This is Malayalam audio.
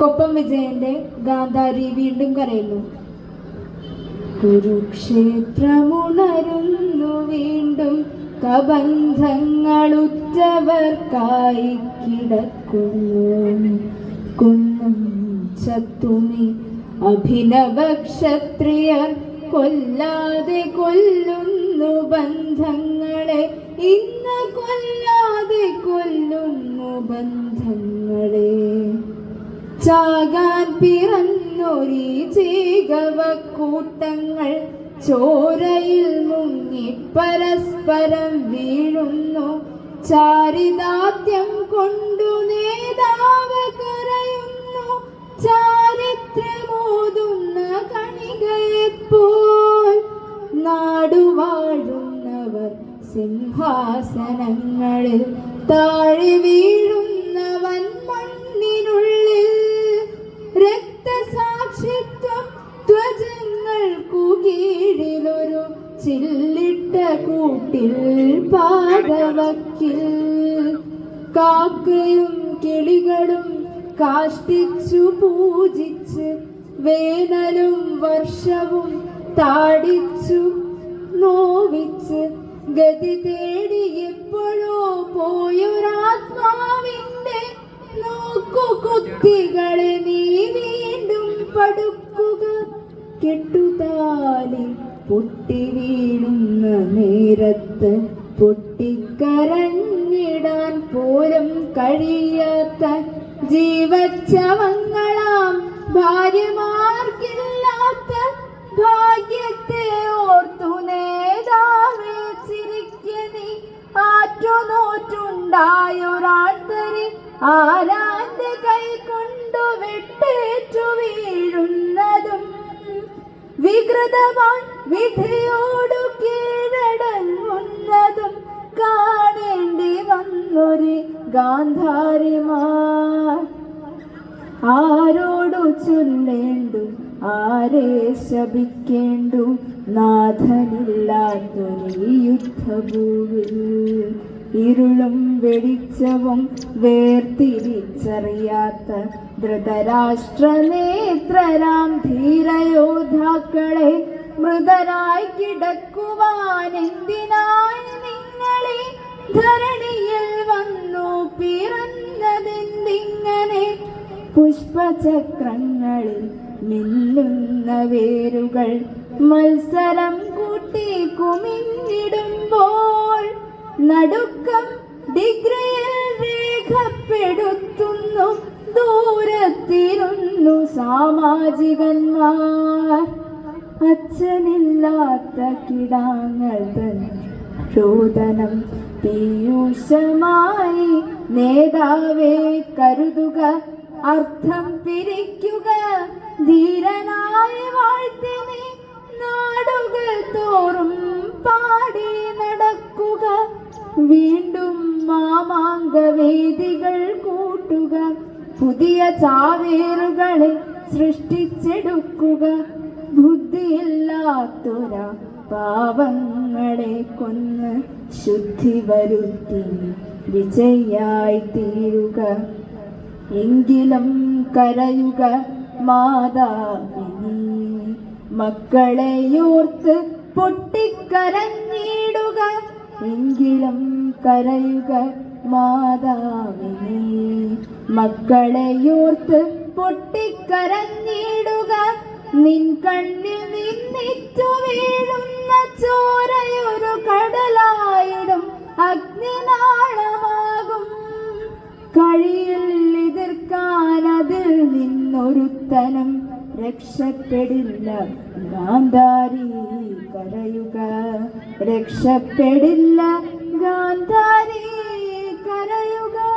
കൊപ്പം വിജയന്റെ ഗാന്ധാരി വീണ്ടും കരയുന്നു. കുരുക്ഷേത്രമുണരുന്നു വീണ്ടും കബന്ധങ്ങളുറ്റവർക്കായി കിടക്കുന്നു. കുന്നും ചത്തുമി അഭിനവ ക്ഷത്രിയർ കൊല്ലാതെ കൊല്ലുന്നു ബന്ധങ്ങളെ. ഇന്ന് കൊല്ലാതെ കൊല്ലുന്നു ബന്ധങ്ങളെ ചാകാൻ പിറന്നൊരീ ചീകവക്കൂട്ടങ്ങൾ ചോരയിൽ മുങ്ങി പരസ്പരം വീഴുന്നു. ചാരിതാത്യം കൊണ്ടു നേതാവ് കരയുന്നു. ചാരിത്രമോതുന്ന കണികയെപ്പോൾ നാടുവാഴുന്നവർ സിംഹാസനങ്ങളിൽ താഴെ വീഴുന്നവൻ കൂട്ടിൽ പാതവക്കിൽ കാക്കയും കിളികളും കാഷ്ടിച്ചു പൂജിച്ച് വേനലും വർഷവും താടിച്ചു നോവിച്ച് ഗതി തേടി എപ്പോഴോ പോയൊരാത്മാവിന്റെ നോക്കുകുത്തികളെ നീ വീണ്ടും പടുക്കുക. കെട്ടുതാലി പൊട്ടി വീഴുന്ന നേരത്ത് പൊട്ടിക്കരഞ്ഞിടാൻ പോലും കഴിയാത്ത ജീവച്ചവങ്ങളാം ഭാര്യമാർക്കില്ലാത്ത ഭാഗ്യത്തെ ഓർത്തു നേതാവേ ചിരിക്കനി ആറ്റുനോറ്റുണ്ടായൊരാൾത്തരി ആരാന്റെ കൈ കൊണ്ടു വെട്ടേറ്റു വീഴുന്നതും വികൃതമാൻ വിധിയോടു കീഴടങ്ങുന്നതും കാണേണ്ടി വന്നൊരു ഗാന്ധാരിമാർ. ആരോടു ചൊല്ലേണ്ടു? ആരെ ശപിക്കേണ്ടു? നാഥനില്ലാത്തൊരു യുദ്ധഭൂവിൽ. ഇരുളും വെളിച്ചവും വേർതിരിച്ചറിയാത്ത ധൃതരാഷ്ട്രനേത്രരാം ധീരയോദ്ധാക്കളെ മൃതരായി കിടക്കുവാൻ എന്തിനായി നിങ്ങളെ ധരണിയിൽ വന്നു? പിറന്നതെന്തിങ്ങനെ? പുഷ്പചക്രങ്ങളിൽ മിന്നുന്ന വേരുകൾ മത്സരം കൂട്ടി കുമിഞ്ഞിടുമ്പോൾ നടുക്കം ഡിഗ്രിയിൽ രേഖപ്പെടുത്തുന്നു. ദൂരത്തിരുന്നു സാമാജികന്മാർ. അച്ഛനില്ലാത്ത കിടാങ്ങൾ രോദനം പീയൂഷമായി നേതാവേ കരുതുക. അർത്ഥം പിരിക്കുക. ധീരനായി വാഴ്ത്തിനെ നാടുകൾ തോറും പാടി നടക്കുക. വീണ്ടും മാമാങ്കവേദികൾ കൂട്ടുക. പുതിയ ചാവേറുകളെ സൃഷ്ടിച്ചെടുക്കുക. ബുദ്ധിയില്ലാത്തൊര പാവങ്ങളെ കൊന്ന് ശുദ്ധി വരുത്തി വിജയായി തീരുക. എങ്കിലും കരയുക മാതാവിനി. മക്കളെയോർത്ത് പൊട്ടിക്കരഞ്ഞിടുക. എങ്കിലും കരയുക മാതാവിനി മക്കളെയോർത്ത് പൊട്ടിക്കരഞ്ഞിടുക. നിൻ കണ്ണിൽ നിന്നിറ്റു വീഴുന്ന ചോരയൊരു കടലായിടും. അഗ്നിനാളമാകും. കഴിയിൽ എതിർക്കാൻ അതിൽ നിന്നൊരുത്തനും രക്ഷപ്പെടില്ല. ഗാന്ധാരി കരയുക. രക്ഷപ്പെടില്ല ഗാന്ധാരി. കരയുക